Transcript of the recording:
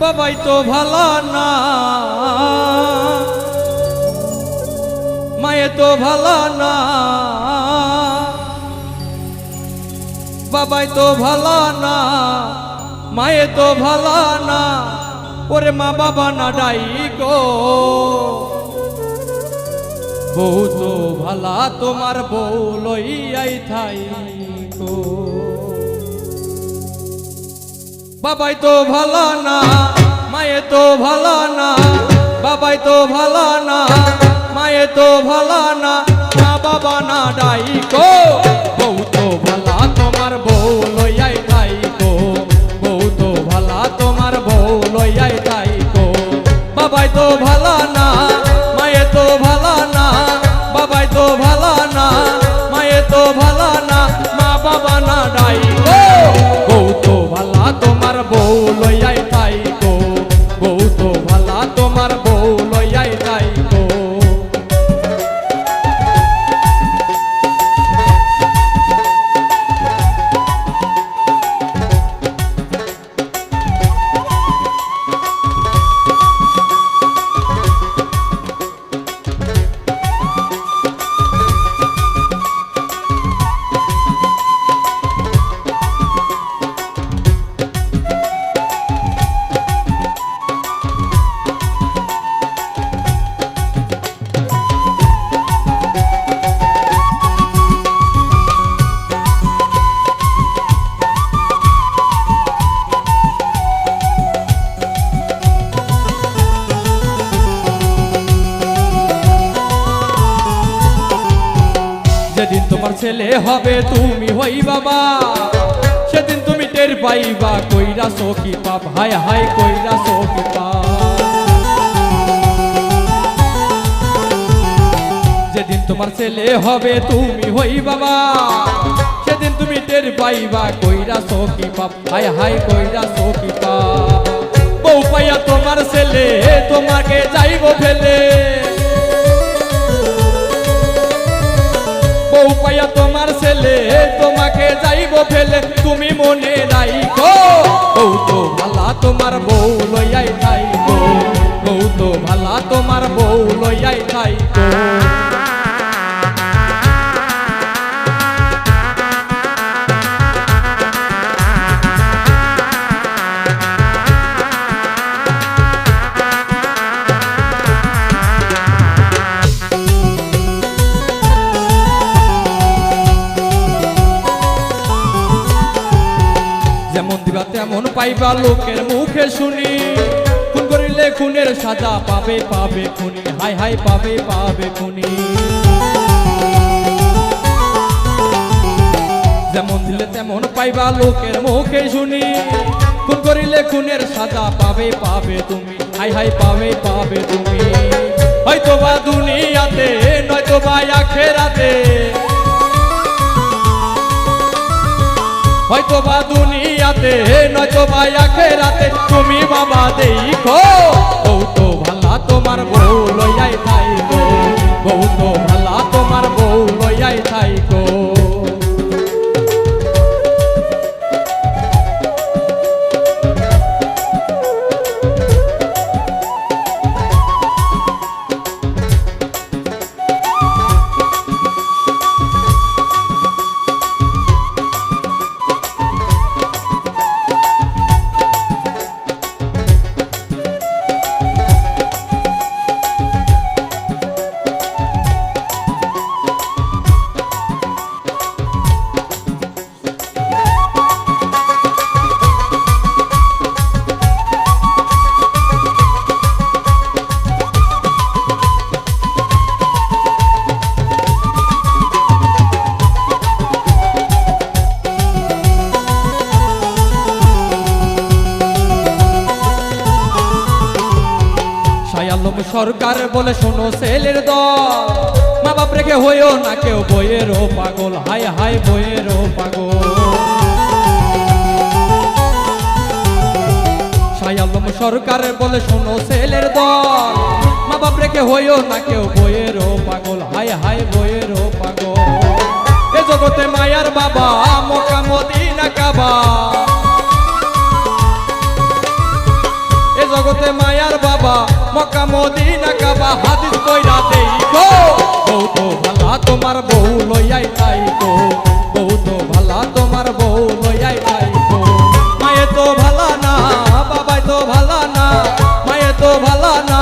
বাবাই তো ভালো না। মায়ে তো ভালো না। বাবাই তো ভালো না। মায়ে তো ভালো না। ওরে মা বাবা না ডাই গো বউ তো ভালা, তোমার বউ লইয়াই থাই গো বাবাই তো ভালো না, মায়ে তো ভালো না, বাবাই তো ভালো না, মায়ে তো ভালো না, মা বাবা না ডাই গো বউ তো ভালা, তোমার বউ লইয়াই গো বউ তো ভালা, তোমার বউ লইয়াই গো বাবাই তো ভালো না, মায়ে তো ভালো না, বাবাই তো ভালো না, মায়ে তো ভালো না, মা বাবা না ডাই যেদিন তোমার ছেলে হবে তুমি হই বাবা। সেদিন তুমি টের পাইবা, কইরা সখী পাপ, হায় হায় কইরা সখী পাপ। যেদিন তোমার ছেলে হবে তুমি হই বাবা, সেদিন তুমি টের পাইবা, কইরা সখী পাপ, হায় হায় কইরা সখী পাপ। বউ পাইয়া তোমার ছেলে, তোমাকে যাইব ফেলে। যাইব ফেলে তুমি মনে তেমন পাইবা লোকের মুখে শুনি। খুন করিলে খুনের সাজা পাবে পাবে খুনি। হাই হাই, পাবে পাবে খুনি। যেমন দিলে তেমন পাইবা লোকের মুখে শুনি। খুন করিলে খুনের সাজা পাবে পাবে তুমি। হাই হাই, পাবে পাবে তুমি। হয়তো বা দুনিয়াতে নয়তো বা আখেরাতে। হয়তো বা দুনিয়াতে নয়তো বা আখেরাতে। তুমি বাবা দেখো, বউ তো ভালা তোমার বউ লইয়াই থাই গো বউ তো ভালা তোমার বউ শায়ালম সরকার বলে শোনো ছেলের দল। মা বাপ রেখে হইও না, কেউ বইয়েরও পাগল। হাই হাই, বইয়েরও পাগল। শায়ালম সরকার বলে শোনো ছেলের দল। মা বাপ রেখে হইও না, কেউ বইয়েরও পাগল। হাই হাই, বইয়েরও পাগল। এ জগতে মায়ার বাবা মকা মদিনা, কাবা। আছে মায়ার বাবা মদিনা কাবা হাদিস কইরা দেই গো। বউ তো ভালা তোমার বউ লইয়াই তাই তো মায়ে তো ভালা না, বাবাই তো ভালা না, মায়ে তো ভালা না